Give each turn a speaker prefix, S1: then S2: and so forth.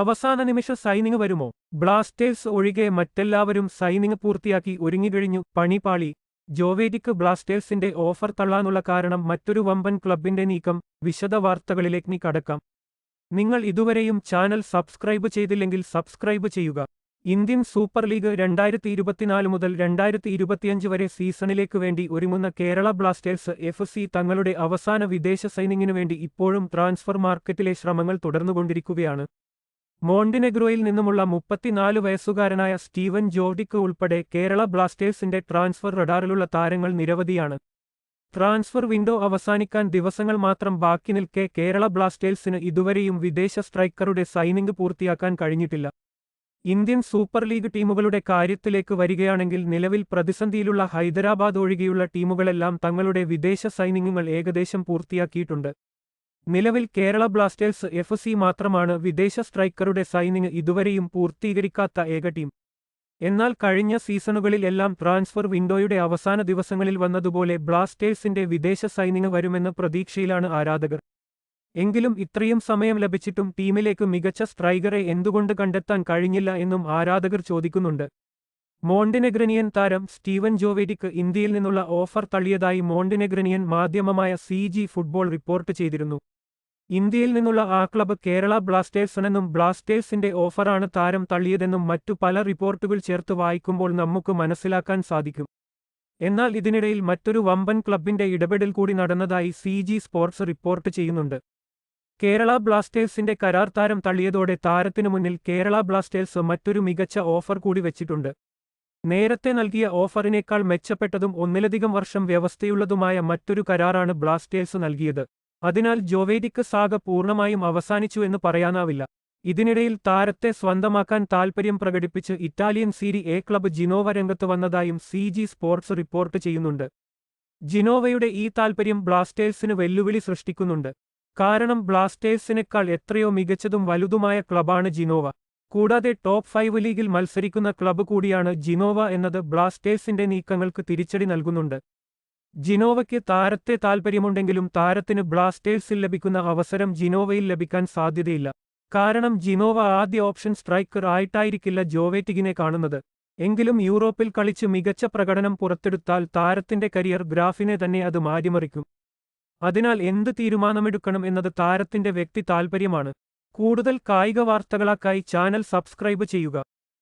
S1: അവസാന നിമിഷ സൈനിങ് വരുമോ? ബ്ലാസ്റ്റേഴ്സ് ഒഴികെ മറ്റെല്ലാവരും സൈനിങ് പൂർത്തിയാക്കി ഒരുങ്ങിക്കഴിഞ്ഞു. പണിപാളി. ജോവേരിക്ക് ബ്ലാസ്റ്റേഴ്സിന്റെ ഓഫർ തള്ളാനുള്ള കാരണം മറ്റൊരു വമ്പൻ ക്ലബിന്റെ നീക്കം. വിശദ വാർത്തകളിലേക്ക് നീ കടക്കാം. നിങ്ങൾ ഇതുവരെയും ചാനൽ സബ്സ്ക്രൈബ് ചെയ്തില്ലെങ്കിൽ സബ്സ്ക്രൈബ് ചെയ്യുക. ഇന്ത്യൻ സൂപ്പർ ലീഗ് രണ്ടായിരത്തി ഇരുപത്തിനാല് മുതൽ രണ്ടായിരത്തി ഇരുപത്തിയഞ്ച് വരെ സീസണിലേക്ക് വേണ്ടി ഒരുങ്ങുന്ന കേരള ബ്ലാസ്റ്റേഴ്സ് എഫ് സി തങ്ങളുടെ അവസാന വിദേശ സൈനിങ്ങിനു വേണ്ടി ഇപ്പോഴും ട്രാൻസ്ഫർ മാർക്കറ്റിലെ ശ്രമങ്ങൾ തുടർന്നുകൊണ്ടിരിക്കുകയാണ്. മോണ്ടിനെഗ്രോയിൽ നിന്നുമുള്ള മുപ്പത്തിനാല് വയസ്സുകാരനായ സ്റ്റീവൻ ജോർഡിക്ക് ഉൾപ്പെടെ കേരള ബ്ലാസ്റ്റേഴ്സിന്റെ ട്രാൻസ്ഫർ റഡാറിലുള്ള താരങ്ങൾ നിരവധിയാണ്. ട്രാൻസ്ഫർ വിൻഡോ അവസാനിക്കാൻ ദിവസങ്ങൾ മാത്രം ബാക്കി നിൽക്കെ കേരള ബ്ലാസ്റ്റേഴ്സിന് ഇതുവരെയും വിദേശ സ്ട്രൈക്കറുടെ സൈനിംഗ് പൂർത്തിയാക്കാൻ കഴിഞ്ഞിട്ടില്ല. ഇന്ത്യൻ സൂപ്പർ ലീഗ് ടീമുകളുടെ കാര്യത്തിലേക്ക് വരികയാണെങ്കിൽ നിലവിൽ പ്രതിസന്ധിയിലുള്ള ഹൈദരാബാദ് ഒഴികെയുള്ള ടീമുകളെല്ലാം തങ്ങളുടെ വിദേശ സൈനിങ്ങുകൾ ഏകദേശം പൂർത്തിയാക്കിയിട്ടുണ്ട്. നിലവിൽ കേരള ബ്ലാസ്റ്റേഴ്സ് എഫ് സി മാത്രമാണ് വിദേശ സ്ട്രൈക്കറുടെ സൈനിങ് ഇതുവരെയും പൂർത്തീകരിക്കാത്ത ഏക ടീം. എന്നാൽ കഴിഞ്ഞ സീസണുകളിലെല്ലാം ട്രാൻസ്ഫർ വിൻഡോയുടെ അവസാന ദിവസങ്ങളിൽ വന്നതുപോലെ ബ്ലാസ്റ്റേഴ്സിന്റെ വിദേശ സൈനിങ് വരുമെന്ന പ്രതീക്ഷയിലാണ് ആരാധകർ. എങ്കിലും ഇത്രയും സമയം ലഭിച്ചിട്ടും ടീമിലേക്ക് മികച്ച സ്ട്രൈക്കറെ എന്തുകൊണ്ട് കണ്ടെത്താൻ കഴിഞ്ഞില്ല എന്നും ആരാധകർ ചോദിക്കുന്നുണ്ട്. മോണ്ടിനെഗ്രനിയൻ താരം സ്റ്റീവൻ ജോവേഡിക്ക് ഇന്ത്യയിൽ നിന്നുള്ള ഓഫർ തള്ളിയതായി മോണ്ടിനെഗ്രനിയൻ മാധ്യമമായ സി ഫുട്ബോൾ റിപ്പോർട്ട് ചെയ്തിരുന്നു. ഇന്ത്യയിൽ നിന്നുള്ള ആ ക്ലബ് കേരള ബ്ലാസ്റ്റേഴ്സിനെന്നും ബ്ലാസ്റ്റേഴ്സിന്റെ ഓഫറാണ് താരം തള്ളിയതെന്നും മറ്റു പല റിപ്പോർട്ടുകൾ ചേർത്ത് വായിക്കുമ്പോൾ നമുക്ക് മനസ്സിലാക്കാൻ സാധിക്കും. എന്നാൽ ഇതിനിടയിൽ മറ്റൊരു വമ്പൻ ക്ലബിന്റെ ഇടപെടൽ കൂടി നടന്നതായി സി ജി സ്പോർട്സ് റിപ്പോർട്ട് ചെയ്യുന്നുണ്ട്. കേരള ബ്ലാസ്റ്റേഴ്സിന്റെ കരാർ താരം തള്ളിയതോടെ താരത്തിനു മുന്നിൽ കേരള ബ്ലാസ്റ്റേഴ്സ് മറ്റൊരു മികച്ച ഓഫർ കൂടി വെച്ചിട്ടുണ്ട്. നേരത്തെ നൽകിയ ഓഫറിനേക്കാൾ മെച്ചപ്പെട്ടതും ഒന്നിലധികം വർഷം വ്യവസ്ഥയുള്ളതുമായ മറ്റൊരു കരാറാണ് ബ്ലാസ്റ്റേഴ്സ് നൽകിയത്. അതിനാൽ ജോവേദിക്ക് സാഗ പൂർണമായും അവസാനിച്ചു എന്ന് പറയാനാവില്ല. ഇതിനിടയിൽ താരത്തെ സ്വന്തമാക്കാൻ താൽപര്യം പ്രകടിപ്പിച്ച് Italian Serie A club Genoa രംഗത്ത് വന്നതായും സി ജി സ്പോർട്സ് റിപ്പോർട്ട് ചെയ്യുന്നുണ്ട്. ജിനോവയുടെ ഈ താൽപര്യം ബ്ലാസ്റ്റേഴ്സിന് വെല്ലുവിളി സൃഷ്ടിക്കുന്നുണ്ട്. കാരണം ബ്ലാസ്റ്റേഴ്സിനേക്കാൾ എത്രയോ മികച്ചതും വലുതുമായ ക്ലബാണ് ജിനോവ. കൂടാതെ ടോപ്പ് ഫൈവ് ലീഗിൽ മത്സരിക്കുന്ന ക്ലബ്ബ് കൂടിയാണ് ജിനോവ എന്നത് ബ്ലാസ്റ്റേഴ്സിന്റെ നീക്കങ്ങൾക്ക് തിരിച്ചടി നൽകുന്നുണ്ട്. ജിനോവയ്ക്ക് താരത്തെ താൽപ്പര്യമുണ്ടെങ്കിലും താരത്തിന് ബ്ലാസ്റ്റേഴ്സിൽ ലഭിക്കുന്ന അവസരം ജിനോവയിൽ ലഭിക്കാൻ സാധ്യതയില്ല. കാരണം ജിനോവ ആദ്യ ഓപ്ഷൻ സ്ട്രൈക്കർ ആയിട്ടായിരിക്കില്ല ജോവേറ്റിഗിനെ കാണുന്നത്. എങ്കിലും യൂറോപ്പിൽ കളിച്ച് മികച്ച പ്രകടനം പുറത്തെടുത്താൽ താരത്തിന്റെ കരിയർ ഗ്രാഫിനെ തന്നെ അത് മാറ്റിമറിക്കും. അതിനാൽ എന്ത് തീരുമാനമെടുക്കണം എന്നത് താരത്തിന്റെ വ്യക്തി താൽപ്പര്യമാണ് കൂടുതൽ കായിക വാർത്തകളാക്കായി ചാനൽ സബ്സ്ക്രൈബ് ചെയ്യുക.